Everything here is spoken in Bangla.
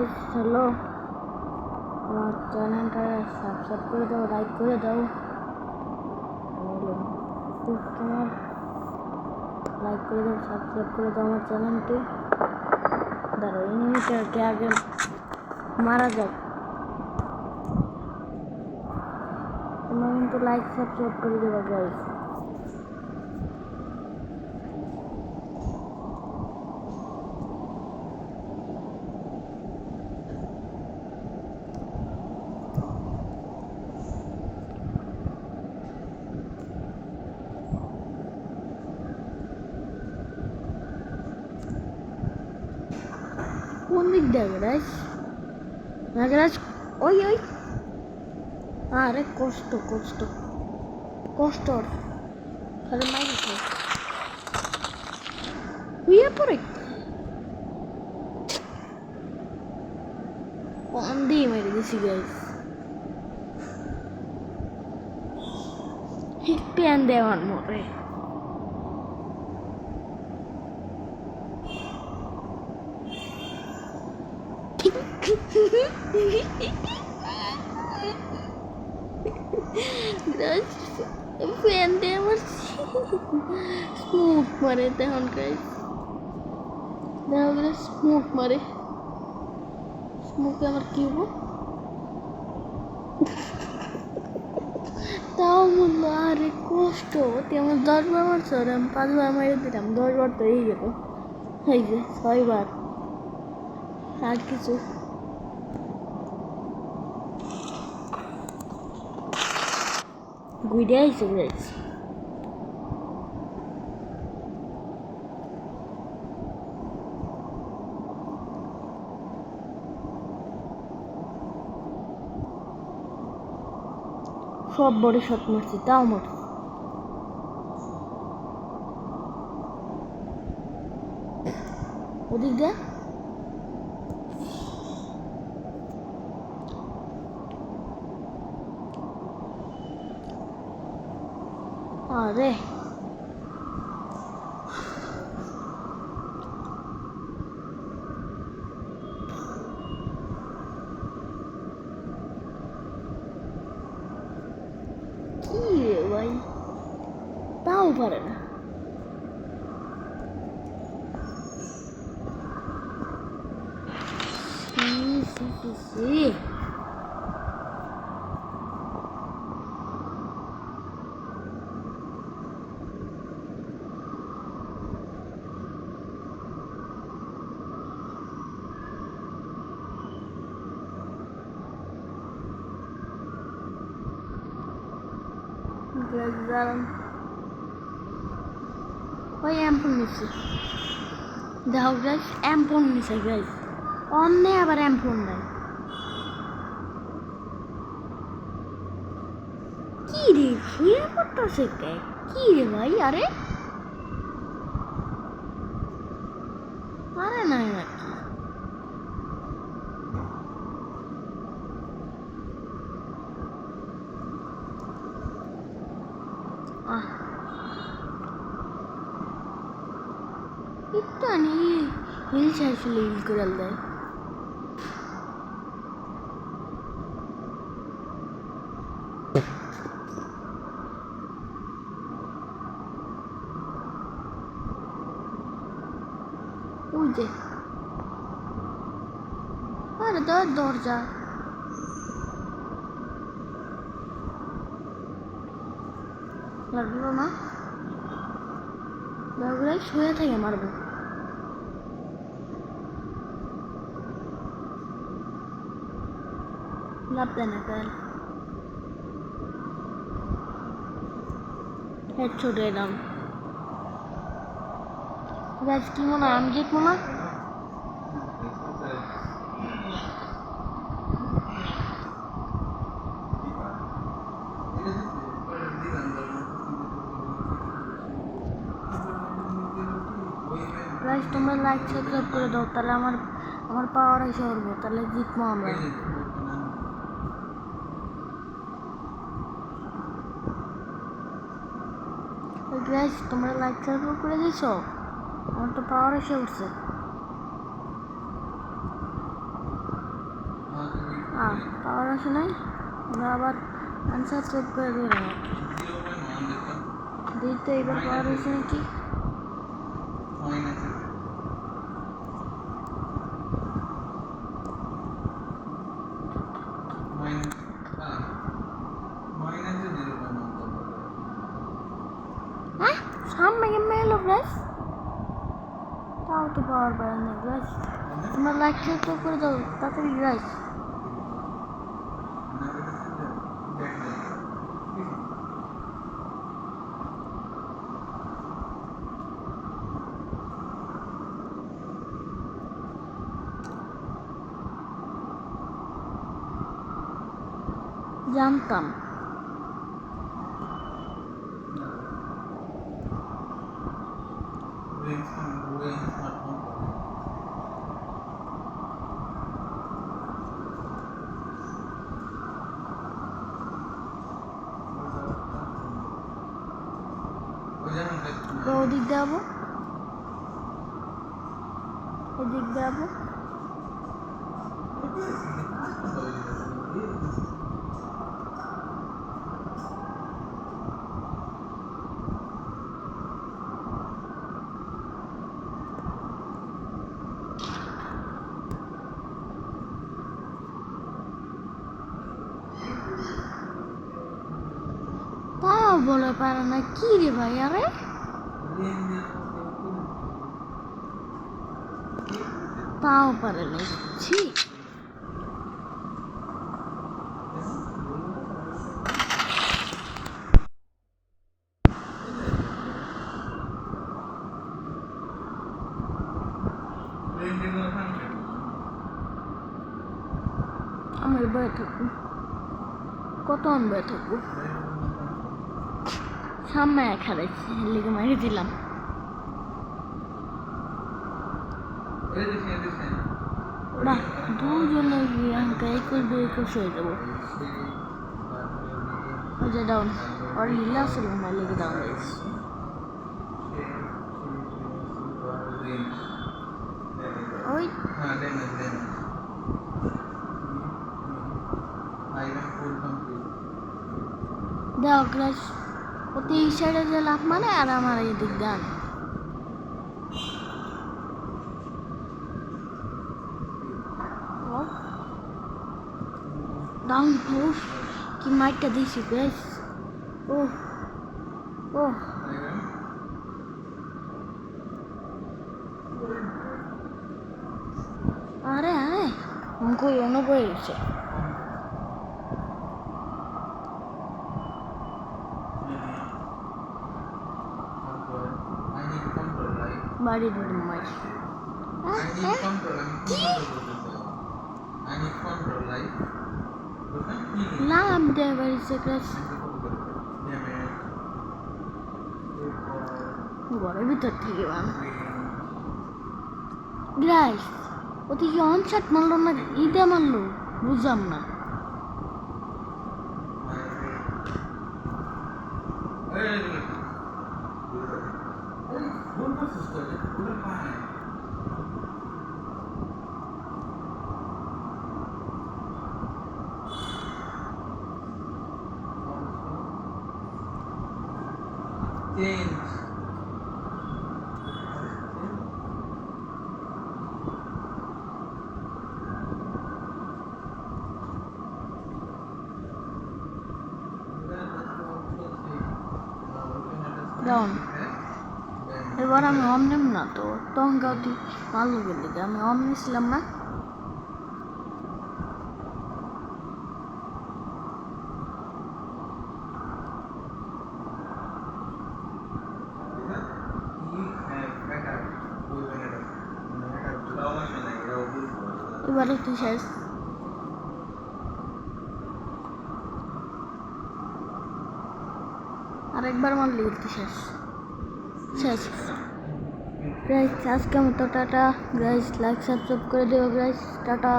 গাইস আমার চ্যানেলটা সাবস্ক্রাইব করে দাও লাইক করে দাও। তোমার লাইক করে দাও সাবস্ক্রাইব করে দাও আমার চ্যানেলটি। দাঁড়াও এনিমিটাকে আগে মারা যাক। তোমরা কিন্তু লাইক সাবস্ক্রাইব করে দেবা গাইস কোন দিক দিয়ে নাগরাজ নাগরাজ ওই ওই আরে কষ্ট কষ্ট কষ্ট তাহলে মাইরে খাই হুইয়ে পড়ে অন দিয়ে মেরে দিছি গাইস প্যান দেওয়ার মরে ফ্যান দিয়ে আমার স্মোক মারে তখন গাইস দেখা গেলে স্মোক মারে স্মোকে আমার কি হব তাও বলল আরে কষ্ট তুই আমার দশ বার মারছ আর আমি পাঁচবার মারি দিলাম দশ বার তো এই গেল এই যে ছয়বার আর কিছু ঘুরে আইসে গাইস সব বড় শট মারছি তাও মারছি ওদিক দিয়ে আরে কি রে ভাই তাও পারে না সি ওই অ্যাম্পুল নিচ্ছে দেখো গাইস অ্যাম্পুল নিছে গাইস অন্যে আবার অ্যাম্পুল নাই কি রে শুয়ে পড়তেছে কে রে ভাই আরে আরে নাই নাকি আহ একটু আনি হিল চাইছিল হিল করে দেয় ওই যে আরে দর দরজা লাগল না লাগলে শুয়ে থেকে মারবো কাল হেড ছোট এলাম গাছ কি মনে হয়? আমি জিতবো না? গাইস তোমরা লাইক সাবস্ক্রাইব করে দাও, তাহলে আমার আমার পাওয়ার এসে উঠবো, তাহলে জিতবো আমরা। গাইস তোমরা লাইক সাবস্ক্রাইব করে দিয়েছ আমার তো পাওয়ার এসে উঠছে। পাওয়ার আসে নাই? আমরা আবার আনসাবস্ক্রাইব করে দিয়ে ওয়ান দিতে এবার পাওয়ার এসে নাকি? তাও তো পাওয়ার পারে না গ্রাস তোমরা লাইক তো করে দাও তাড়াতাড়ি গ্রাস জানতাম তো ওদিক যাব এদিক যাব বলে পারে না। কি রে ভাই আরে? তাও পারে না ছি আমি বয়ে থাকব। কত বয়ে থাকব? সামনে খেলাইছি লিগে মারি দিলাম। বাহ দুজনে গিয়ে আমাকে একুশ দুই একুশ হয়ে যাব যে ডাউন আর হিলা আসল না লিগে ডাউন হয়েছে ওই হ্যাঁ দেখ গ্রাস ওতে এই সাইডে যে লাভ মানে আর আমার এই দিক গান ডাউন ও কি মাইটটা দিছি গ্রাস ও ও আইরন আরে আরে কই অন্য বয়ে গেছে I না আমি Damage. এরপর ঘরের ভিতর থেকে. গ্রাস ওতে কি অনশট মারলো না ইদে মারলো বুঝলাম না Down. এবার আমি অম নেব না তো তখন গাউতি মারলো গেলে আমি অম নিছিলাম না এবারে তুই শেষ আরেকবার মারলে কিন্তু শেষ শেষ গাইস আজকে মতো টাটা গাইস লাইক সাবস্ক্রাইব করে দিও গাইস টাটা